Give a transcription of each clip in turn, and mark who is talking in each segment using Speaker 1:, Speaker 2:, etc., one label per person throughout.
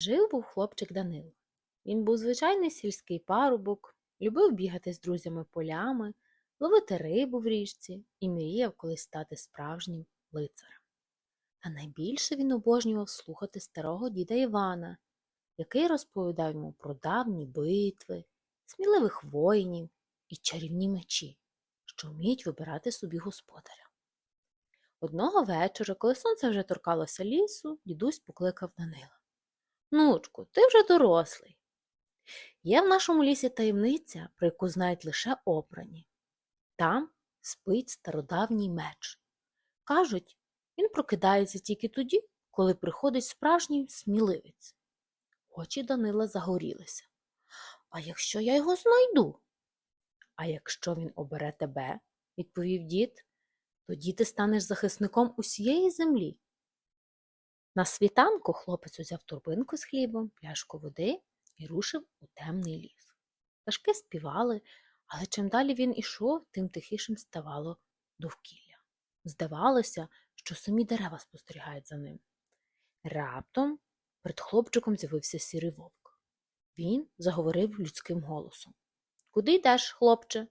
Speaker 1: Жив був хлопчик Данило. Він був звичайний сільський парубок, любив бігати з друзями полями, ловити рибу в річці і мріяв колись стати справжнім лицарем. Та найбільше він обожнював слухати старого діда Івана, який розповідав йому про давні битви, сміливих воїнів і чарівні мечі, що вміють вибирати собі господаря. Одного вечора, коли сонце вже торкалося лісу, дідусь покликав Данила. Нучку, ти вже дорослий. Є в нашому лісі таємниця, про яку знають лише обрані. Там спить стародавній меч. Кажуть, він прокидається тільки тоді, коли приходить справжній сміливець. Очі Данила загорілися. А якщо я його знайду? А якщо він обере тебе, відповів дід, тоді ти станеш захисником усієї землі. На світанку хлопець узяв торбинку з хлібом, пляшку води і рушив у темний ліс. Пташки співали, але чим далі він ішов, тим тихішим ставало довкілля. Здавалося, що самі дерева спостерігають за ним. Раптом перед хлопчиком з'явився сірий вовк. Він заговорив людським голосом. Куди йдеш, хлопче?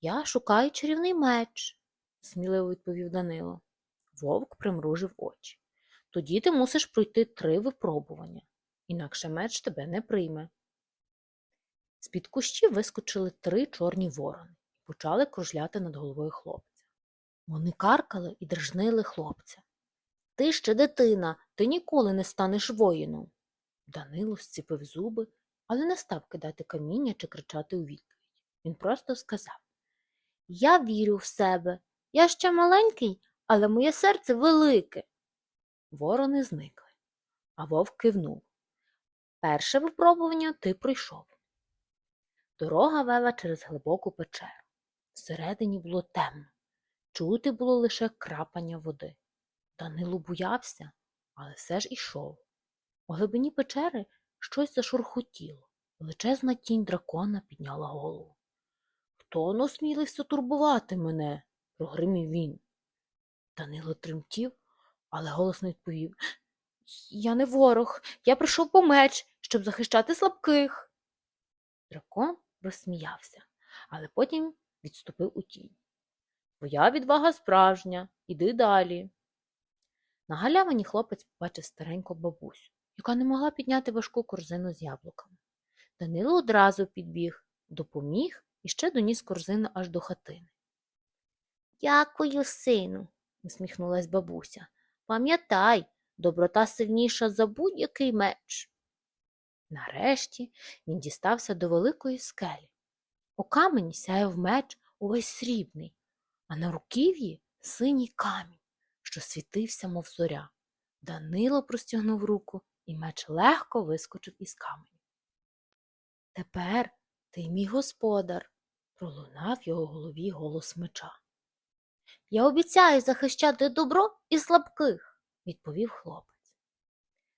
Speaker 1: Я шукаю чарівний меч, сміливо відповів Данило. Вовк примружив очі. Тоді ти мусиш пройти три випробування, інакше меч тебе не прийме. З-під кущів вискочили три чорні ворони і почали кружляти над головою хлопця. Вони каркали і дражнили хлопця. Ти ще дитина, ти ніколи не станеш воїном. Данило зціпив зуби, але не став кидати каміння чи кричати у відповідь. Він просто сказав Я вірю в себе. Я ще маленький, але моє серце велике. Ворони зникли, а вовк кивнув. Перше випробування ти пройшов. Дорога вела через глибоку печеру. Всередині було темно. Чути було лише крапання води. Данило боявся, але все ж ішов. У глибині печери щось зашурхотіло. Величезна тінь дракона підняла голову. Хто насмілився турбувати мене? прогримів він. Данило тремтів, але голосно відповів Я не ворог, я прийшов по меч, щоб захищати слабких. Дракон розсміявся, але потім відступив у тінь. Твоя відвага справжня, іди далі. На галявині хлопець побачив стареньку бабусю, яка не могла підняти важку корзину з яблуками. Данило одразу підбіг, допоміг і ще доніс корзину аж до хатини. Дякую, сину, усміхнулась бабуся. Пам'ятай, доброта сильніша за будь-який меч. Нарешті він дістався до великої скелі. У камені сяяв меч увесь срібний, а на руків'ї синій камінь, що світився, мов зоря. Данило простягнув руку, і меч легко вискочив із каменю. Тепер ти мій господар, пролунав його голові голос меча. Я обіцяю захищати добро і слабких, відповів хлопець.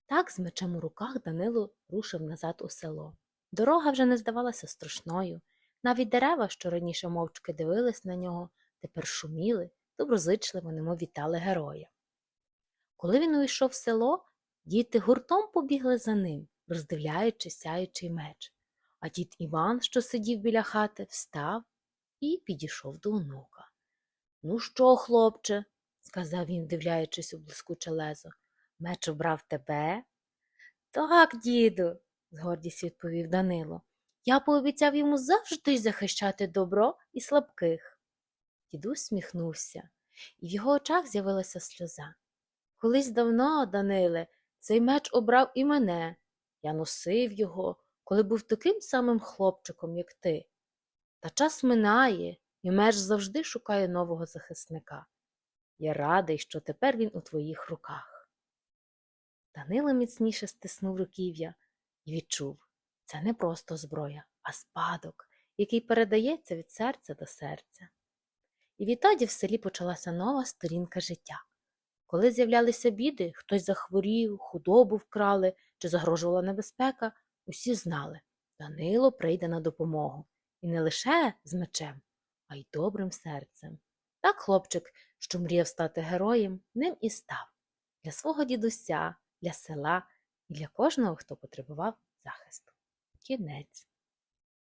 Speaker 1: Так, з мечем у руках Данило рушив назад у село. Дорога вже не здавалася страшною. Навіть дерева, що раніше мовчки дивились на нього, тепер шуміли, доброзичливо немов вітали героя. Коли він увійшов в село, діти гуртом побігли за ним, роздивляючи сяючий меч. А дід Іван, що сидів біля хати, встав і підійшов до онука. Ну що, хлопче, сказав він, вдивляючись у блискуче лезо, меч обрав тебе? Так, діду, з гордістю відповів Данило. Я пообіцяв йому завжди захищати добро і слабких. Дідусь сміхнувся, і в його очах з'явилася сльоза. Колись давно, Даниле, цей меч обрав і мене. Я носив його, коли був таким самим хлопчиком, як ти. Та час минає, і меч завжди шукає нового захисника. Я радий, що тепер він у твоїх руках. Данило міцніше стиснув руків'я і відчув це не просто зброя, а спадок, який передається від серця до серця. І відтоді в селі почалася нова сторінка життя. Коли з'являлися біди, хтось захворів, худобу вкрали чи загрожувала небезпека, усі знали Данило прийде на допомогу. І не лише з мечем, а й добрим серцем. Так хлопчик, що мріяв стати героєм, ним і став для свого дідуся, для села і для кожного, хто потребував захисту. Кінець.